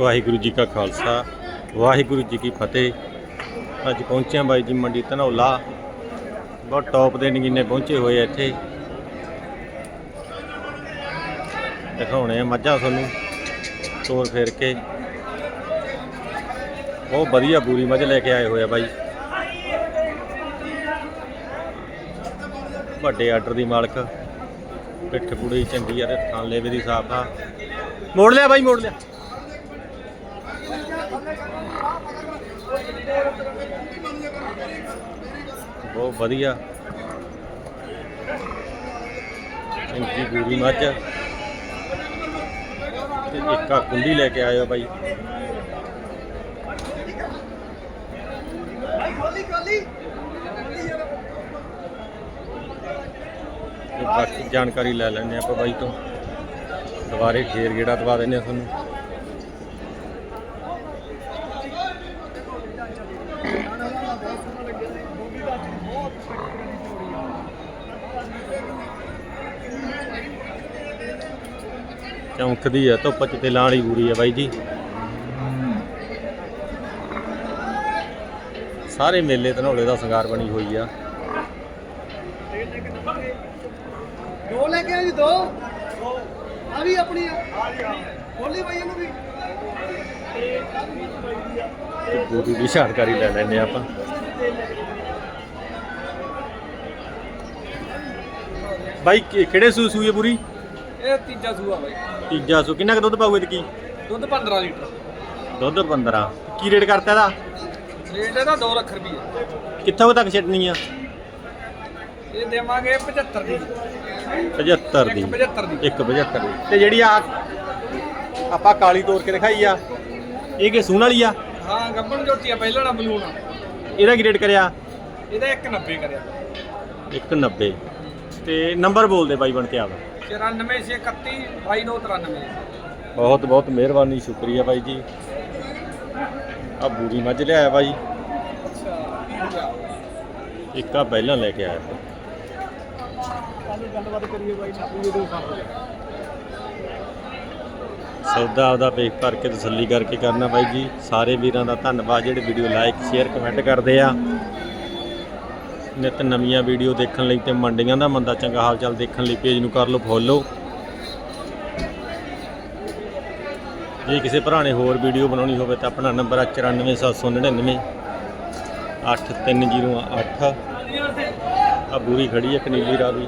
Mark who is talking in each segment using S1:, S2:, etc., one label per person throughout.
S1: ਵਾਹਿਗੁਰੂ ਜੀ ਕਾ ਖਾਲਸਾ, ਵਾਹਿਗੁਰੂ ਜੀ ਕੀ ਫਤਿਹ। ਅੱਜ ਪਹੁੰਚਿਆ ਬਾਈ ਜੀ ਮੰਡੀ ਧਨੌਲਾ। ਬਹੁਤ ਟੌਪ ਦੇ ਨਗੀਨੇ ਪਹੁੰਚੇ ਹੋਏ ਆ ਇੱਥੇ। ਦਿਖਾਉਣੇ ਆ ਮੱਝਾਂ ਤੁਹਾਨੂੰ, ਤੋਰ ਫੇਰ ਕੇ। ਬਹੁਤ ਵਧੀਆ ਬੂਰੀ ਮੱਝ ਲੈ ਕੇ ਆਏ ਹੋਏ ਆ ਬਾਈ। ਵੱਡੇ ਆਰਡਰ ਦੀ ਮਾਲਕ, ਪਿੱਠ ਪੂੜੀ ਚੰਗੀ ਆ ਤੇ ਥਾਂ ਲੇਵੇ ਦੀ ਸਾਫ਼ ਆ। ਮੋੜ ਲਿਆ ਬਾਈ, ਮੋੜ ਲਿਆ। ਬਹੁਤ ਵਧੀਆ। ਚੰਗੀ ਬੂਰੀ ਮੱਝ। ਤੇ ਇੱਕ ਕੁੰਡੀ ਲੈ ਕੇ ਆਇਓ ਬਾਈ। ਬਾਕੀ ਜਾਣਕਾਰੀ ਲੈ ਲੈਣੇ ਆਪਾਂ ਬਾਈ ਤੋਂ। ਦੁਬਾਰੇ ਫੇਰ ਗੇੜਾ ਦਵਾ ਦਿੰਦੇ ਆ ਤੁਹਾਨੂੰ। ਚਮਕਦੀ ਆ ਧੁੱਪ ਚ ਤੇ ਲਾਲੀ ਬੂਰੀ ਆ ਬਾਈ ਜੀ। ਸਾਰੇ ਮੇਲੇ ਧਨੌਲੇ ਦਾ ਸ਼ਿੰਗਾਰ ਬਣੀ ਹੋਈ ਆ।
S2: ਦੋ ਲੈ ਕੇ ਆ ਜੀ ਦੋ। ਆ ਵੀ ਆਪਣੀ ਆ। ਖੋਲੀ ਬਾਈ ਇਹਨੂੰ ਵੀ।
S1: ਤੇ ਬੂਰੀ ਦੀ ਜਾਣਕਾਰੀ ਲੈ ਲੈਣੇ ਆਪਾਂ। ਬਾਈ ਕਿਹੜੇ ਸੂ ਸੂਏ ਬੂਰੀ?
S2: ਇਹ ਤੀਜਾ ਸੂਆ ਬਾਈ।
S1: ਤੀਜਾ ਸੂ ਕਿੰਨਾ ਕੁ ਦੁੱਧ ਪਾਊ ਕੀ?
S2: ਦੁੱਧ 15 ਲੀਟਰ।
S1: ਦੁੱਧ 15 ਕੀ ਰੇਟ ਕਰਤਾ ਇਹਦਾ?
S2: ਰੇਟ ਇਹਦਾ 2 ਲੱਖ ਰੁਪਏ
S1: ਕਿੱਥੋਂ ਕੁ ਤੱਕ ਛੱਡਣੀ ਆ?
S2: ਇਹ ਦੇਵਾਂਗੇ 75 ਦੀ।
S1: 75 ਦੀ।
S2: 75 ਦੀ।
S1: 175 ਦੀ। ਤੇ ਜਿਹੜੀ ਆ ਆਪਾਂ ਕਾਲੀ ਤੋੜ ਕੇ ਦਿਖਾਈ ਆ ਇਹ ਕਿ ਸੂਣ ਵਾਲੀ ਆ?
S2: ਹਾਂ ਗੱਬਣ ਝੋਟੀ ਆ ਪਹਿਲਾਂ ਨਾ ਬਲੂਨ ਆ।
S1: ਇਹਦਾ ਕੀ ਰੇਟ ਕਰਿਆ?
S2: ਇਹਦਾ 190 ਕਰਿਆ।
S1: 190 ਤੇ ਨੰਬਰ ਬੋਲ ਦੇ ਬਾਈ ਬਣ ਕੇ ਆਵਾ
S2: 94631 2293
S1: ਬਹੁਤ ਬਹੁਤ ਮਿਹਰਬਾਨੀ ਸ਼ੁਕਰੀਆ ਬਾਈ ਜੀ। ਆ ਬੂਰੀ ਮੱਝ ਲਿਆਇਆ ਬਾਈ। ਇੱਕ ਆ ਪਹਿਲਾਂ ਲੈ ਕੇ ਆਇਆ।
S2: ਗੱਲਬਾਤ ਕਰੀਏ ਬਾਈ ਨਾ ਵੀਡੀਓ
S1: ਸੌਦਾ ਆਪਦਾ ਵੇਖ ਭਰ ਕੇ ਤਸੱਲੀ ਕਰਕੇ ਕਰਨਾ ਬਾਈ ਜੀ। ਸਾਰੇ ਵੀਰਾਂ ਦਾ ਧੰਨਵਾਦ। ਜਿਹੜੇ ਵੀਡੀਓ ਲਾਈਕ ਸ਼ੇਅਰ ਕਮੈਂਟ ਕਰਦੇ ਆ। ਨਿਤ ਨਵੀਆਂ ਵੀਡੀਓ ਦੇਖਣ ਲਈ ਤੇ ਮੰਡੀਆਂ ਦਾ ਮੰਦਾ ਚੰਗਾ ਹਾਲ ਚਾਲ ਦੇਖਣ ਲਈ ਪੇਜ ਨੂੰ ਕਰ ਲਓ ਫੋਲੋ। ਜੇ ਕਿਸੇ ਭਰਾ ਨੇ ਹੋਰ ਵੀਡੀਓ ਬਣਾਉਣੀ ਹੋਵੇ ਤਾਂ ਆਪਣਾ ਨੰਬਰ ਆ 94799 8308 ਆ ਬੂਰੀ ਖੜੀ ਹੈ ਕਨੀਲੀ ਰਾਵੀ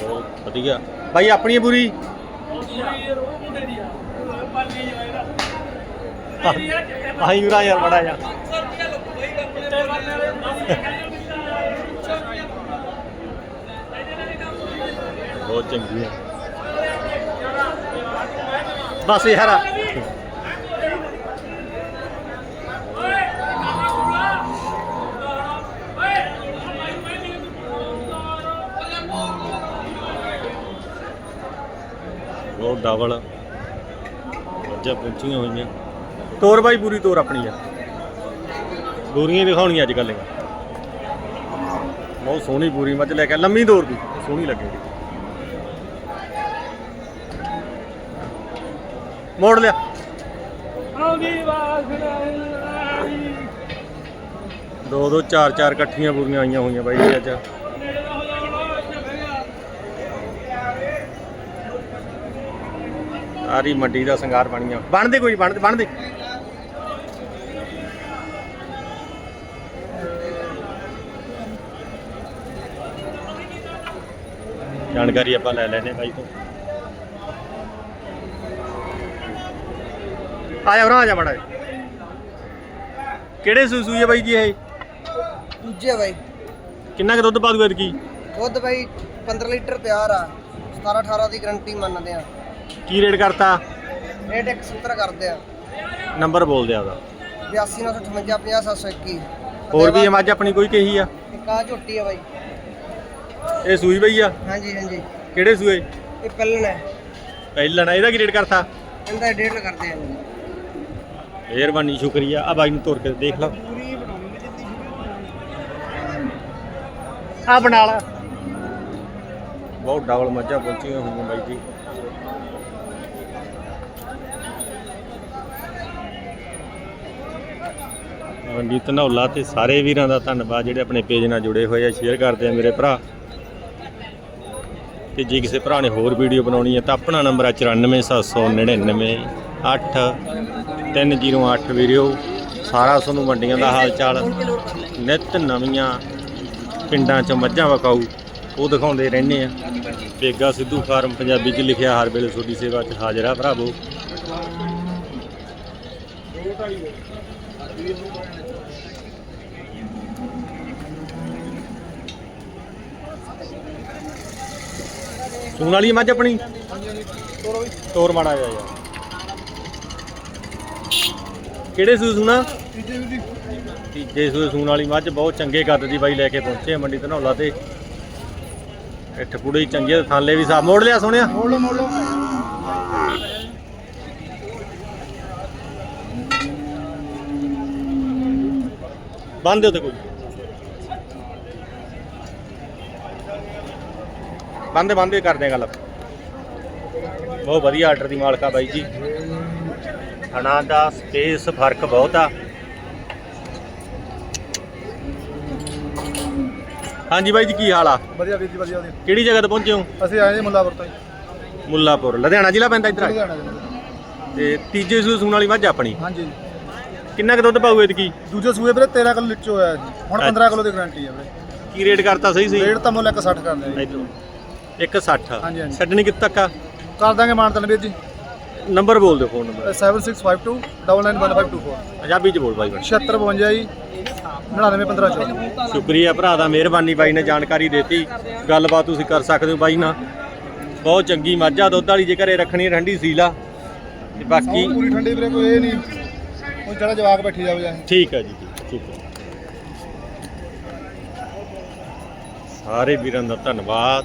S1: ਬਹੁਤ ਵਧੀਆ। ਬਾਈ ਆਪਣੀ ਬੂਰੀ? ਆਹੀ ਉਰਾ ਯਾਰ ਬੜਾ ਜਾ ਬਹੁਤ ਚੰਗੀ ਹੈ ਬਸ ਯਾਰ ਬਹੁਤ ਡਬਲ ਮੱਝਾਂ ਪਹੁੰਚੀਆਂ ਹੋਈਆਂ। ਤੋਰ ਬਾਈ ਪੂਰੀ ਤੋਰ ਆਪਣੀ ਆ। ਬੂਰੀਆਂ ਹੀ ਦਿਖਾਉਣੀਆਂ ਅੱਜ ਕੱਲ੍ਹ ਬਹੁਤ ਸੋਹਣੀ ਪੂਰੀ ਮੱਝ ਲੈ ਕੇ ਆਇਆ, ਲੰਮੀ ਤੋਰ ਦੀ ਸੋਹਣੀ ਲੱਗੇਗੀ ਮੋੜ ਲਿਆ।
S2: ਆਉਂਦੀ ਵਾਸ
S1: ਦੋ ਦੋ ਚਾਰ ਚਾਰ ਇਕੱਠੀਆਂ ਪੂਰੀਆਂ ਆਈਆਂ ਹੋਈਆਂ ਬਾਈ ਜੀ ਅੱਜ। ਸਾਰੀ ਮੰਡੀ ਦਾ ਸ਼ਿੰਗਾਰ ਬਣੀਆਂ ਬਣਦੇ ਕੋਈ ਬਣਦੇ ਬਣਦੇ? ਜਾਣਕਾਰੀ ਆਪਾਂ ਲੈ ਲੈਨੇ ਬਾਈ ਤੋਂ। ਆ ਜਾ ਉਰਾਂ ਆ ਜਾ ਮੜਾ ਕਿਹੜੇ ਸੂਈ ਹੈ ਬਾਈ ਜੀ ਇਹ?
S2: ਦੂਜੇ ਬਾਈ।
S1: ਕਿੰਨਾ ਕੁ ਦੁੱਧ ਪਾ ਦੂ ਐਤਕੀ?
S2: ਦੁੱਧ ਬਾਈ 15 ਲੀਟਰ ਤਿਆਰ ਆ। 17 18 ਦੀ ਗਰੰਟੀ ਮੰਨਦੇ ਆ।
S1: ਕੀ ਰੇਟ ਕਰਤਾ?
S2: ਰੇਟ 170 ਕਰਦੇ ਆ।
S1: ਨੰਬਰ ਬੋਲ ਦਿਆ ਉਹਦਾ।
S2: 8258 50721
S1: ਹੋਰ ਵੀ ਇਹ ਮੱਝ ਆਪਣੀ ਕੋਈ ਕਹੀ ਆ?
S2: ਇੱਕ ਆ ਝੋਟੀ ਆ ਬਾਈ।
S1: ਇਹ ਸੂਈ ਬਈ ਆ?
S2: ਹਾਂਜੀ ਹਾਂਜੀ।
S1: ਕਿਹੜੇ ਸੂਏ?
S2: ਇਹ ਪਹਿਲਣ ਹੈ।
S1: ਪਹਿਲਾਂ ਨਾ ਇਹਦਾ ਕੀ ਰੇਟ ਕਰਤਾ?
S2: ਇਹਦਾ ਡੇਢ ਕਰਦੇ ਆ।
S1: ਮਿਹਰਬਾਨੀ ਸ਼ੁਕਰੀਆ। ਆ ਬਾਈ ਨੂੰ ਤੋਰ ਕੇ ਦੇਖ ਲਓ
S2: ਪੂਰੀ ਬਣਾਉਣੀ ਜਿੱਦੀ
S1: ਆ ਬਣਾ ਲਾ। ਬਹੁਤ ਡਬਲ ਮੱਝਾਂ ਪਹੁੰਚੀਆਂ ਹੋਈਆਂ ਬਾਈ ਜੀ। ਮੰਡੀ ਧਨੌਲਾ ਤੇ ਸਾਰੇ ਵੀਰਾਂ ਦਾ ਧੰਨਵਾਦ। ਜਿਹੜੇ ਆਪਣੇ ਪੇਜ ਨਾਲ ਜੁੜੇ ਹੋਏ ਆ ਸ਼ੇਅਰ ਕਰਦੇ ਆ ਮੇਰੇ ਭਰਾ। ਤੇ ਜੇ ਕਿਸੇ ਭਰਾ ਨੇ ਹੋਰ ਵੀਡੀਓ ਬਣਾਉਣੀ ਹੈ ਤਾਂ ਆਪਣਾ ਨੰਬਰ ਹੈ 94799 8 308 ਵੀਡੀਓ ਸਾਰਾ ਤੁਹਾਨੂੰ ਮੰਡੀਆਂ ਦਾ ਹਾਲ ਚਾਲ ਨਿਤ ਨਵੀਆਂ ਪਿੰਡਾਂ 'ਚ ਮੱਝਾਂ ਵਕਾਊ, ਉਹ ਦਿਖਾਉਂਦੇ ਰਹਿੰਦੇ ਆ। ਪੇਗਾ ਸਿੱਧੂ ਫਾਰਮ ਪੰਜਾਬੀ 'ਚ ਲਿਖਿਆ, ਹਰ ਵੇਲੇ ਤੁਹਾਡੀ ਸੇਵਾ 'ਚ ਹਾਜ਼ਰ ਆ ਭਰਾਵੋ। ਸੂਣ ਵਾਲੀ ਮੱਝ ਆਪਣੀ? ਤੋਰ ਮਾੜਾ ਜਾ ਯਾਰ। ਕਿਹੜੇ ਸੂ ਸੁਣਾ?
S2: ਤੀਜੇ
S1: ਸੂਏ ਸੂਣ ਵਾਲੀ ਮੱਝ ਬਹੁਤ ਚੰਗੇ ਕੱਦ ਦੀ ਬਾਈ ਲੈ ਕੇ ਪਹੁੰਚੇ ਆ ਮੰਡੀ ਧਨੌਲਾ ਤੇ। ਇੱਠ ਪੂੜੀ ਚੰਗੀ ਥਾਲੇ ਵੀ ਸਾਫ਼ ਮੋੜ ਲਿਆ ਸੋਹਣਿਆ।
S2: ਮੋੜ
S1: ਬੰਨ ਦਿਓ ਤੇ ਕੋਈ। ਬੰਦੇ ਬੰਦੇ ਕਰਦੇ ਆ ਗੱਲ। ਬਹੁਤ ਵਧੀਆ ਆਰਡਰ ਦੀ ਮਾਲਕਾ ਬਾਈ ਜੀ। ਥਣਾ ਦਾ ਸਪੇਸ ਫ਼ਰਕ ਬਹੁਤ ਆ। ਹਾਂਜੀ ਬਾਈ ਜੀ ਕੀ ਹਾਲ ਆ?
S2: ਵਧੀਆ ਵੀਰ ਜੀ ਵਧੀਆ ਵਧੀਆ।
S1: ਕਿਹੜੀ ਜਗ੍ਹਾ ਤੇ ਪਹੁੰਚੇ ਹੋ?
S2: ਅਸੀਂ ਆਏ ਜੀ ਮੁੱਲਾਪੁਰ ਤੋਂ ਜੀ
S1: ਮੁੱਲਾਪੁਰ ਲੁਧਿਆਣਾ ਜ਼ਿਲ੍ਹਾ ਪੈਂਦਾ ਇੱਧਰ ਆ।
S2: ਲੁਧਿਆਣਾ।
S1: ਤੇ ਤੀਜੇ ਸੂਏ ਸੂਣ ਵਾਲੀ ਮੱਝ ਆਪਣੀ?
S2: ਹਾਂਜੀ।
S1: ਕਿੰਨਾ ਕੁ ਦੁੱਧ ਪਾਊ ਐਤਕੀ
S2: ਦੂਜੇ ਸੂਏ ਵੀਰੇ 13 ਕਿਲੋ ਲਿੱਚ ਹੋਇਆ ਜੀ। ਹੁਣ 15 ਕਿਲੋ ਦੀ ਗਾਰੰਟੀ ਹੈ ਵੀਰੇ।
S1: ਕੀ ਰੇਟ ਕਰਤਾ ਸਹੀ ਸੀ?
S2: ਰੇਟ ਤਾਂ ਮੁੱਲ 160 ਕਰਦੇ ਜੀ।
S1: ਇਧਰੋਂ। 160
S2: ਹਾਂਜੀ, ਹਾਂਜੀ।
S1: ਛੱਡਣੀ ਕਿੱਥੇ ਤੱਕ ਆ?
S2: ਕਰ ਦਾਂਗੇ ਮਾਨਤਨ ਵੀਰ ਜੀ।
S1: ਨੰਬਰ ਬੋਲ ਦਿਓ ਫੋਨ ਨੰਬਰ।
S2: 7652 991554
S1: ਪੰਜਾਬੀ ਚ ਬੋਲ ਬਾਈ ਬਣ।
S2: 7652 ਜੀ 991554
S1: ਸ਼ੁਕਰੀਆ ਭਰਾ ਦਾ ਮਿਹਰਬਾਨੀ ਬਾਈ ਨੇ ਜਾਣਕਾਰੀ ਦਿੱਤੀ। ਗੱਲਬਾਤ ਤੁਸੀਂ ਕਰ ਸਕਦੇ ਹੋ ਬਾਈ ਨਾਲ। ਬਹੁਤ ਚੰਗੀ ਮੱਝ ਦੁੱਧ ਵਾਲੀ ਜੇ ਘਰੇ ਰੱਖਣੀ ਹੈ, ਠੰਡੀ ਸੀਲਾ। ਤੇ ਬਾਕੀ
S2: ਪੂਰੀ ਠੰਡੀ ਵੀਰੇ ਕੋਈ ਇਹ ਨਹੀਂ। ਕੋਈ ਜਿਹੜਾ ਜਵਾਕ ਬੈਠੀ ਜਾਵੇ ਜਾਂ
S1: ਠੀਕ ਹੈ ਜੀ ਠੀਕ- ਠੀਕ ਹੈ। ਸਾਰੇ ਵੀਰਾਂ ਦਾ ਧੰਨਵਾਦ।